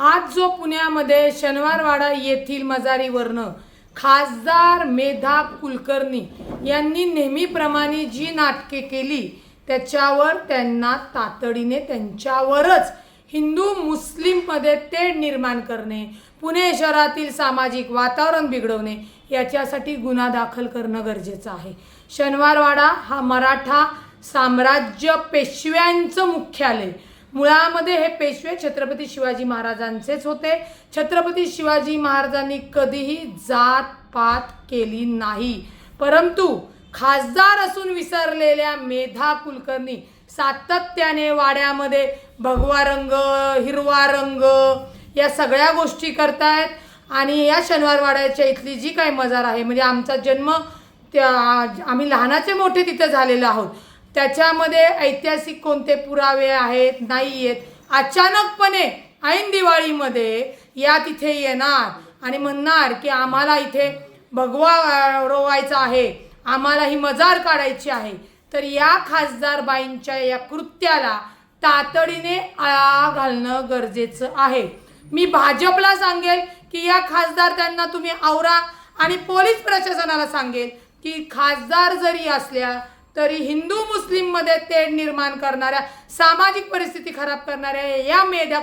आज जो पुण्यामध्ये शनिवारवाडा येथील मजारीवरनं खासदार मेधा कुलकर्णी यांनी नेहमीप्रमाणे जी नाटके केली त्याच्यावर त्यांना तातडीने त्यांच्यावरच हिंदू मुस्लिममध्ये तेढ निर्माण करणे पुणे शहरातील सामाजिक वातावरण बिघडवणे याच्यासाठी गुन्हा दाखल करणं गरजेचं आहे. शनिवारवाडा हा मराठा साम्राज्य पेशव्यांचं मुख्यालय. मुळामध्ये हे पेशवे छत्रपती शिवाजी महाराजांचेच होते. छत्रपती शिवाजी महाराजांनी कधीही जात पात केली नाही. परंतु खासदार असून विसरलेल्या मेधा कुलकर्णी सातत्याने वाड्यामध्ये भगवा रंग हिरवा रंग या सगळ्या गोष्टी करतायत आणि या शनिवार वाड्याच्या इथली जी काही मजार आहे म्हणजे आमचा जन्म त्या आम्ही लहानाचे मोठे तिथे झालेलो आहोत. त्याच्यामध्ये ऐतिहासिक कोणते पुरावे आहेत नाही आहेत अचानकपणे ऐन दिवाळीमध्ये या तिथे येणार आणि म्हणणार की आम्हाला इथे भगवा रोवायचा आहे आम्हाला ही मजार काढायची आहे तर या खासदारबाईंच्या या कृत्याला तातडीने आळा घालणं गरजेचं आहे. मी भाजपला सांगेल की या खासदार त्यांना तुम्ही आवरा आणि पोलीस प्रशासनाला सांगेल की खासदार जरी असल्या तरी हिंदू मुस्लिममध्ये तेढ निर्माण करणाऱ्या सामाजिक परिस्थिती खराब करणाऱ्या या मेध्या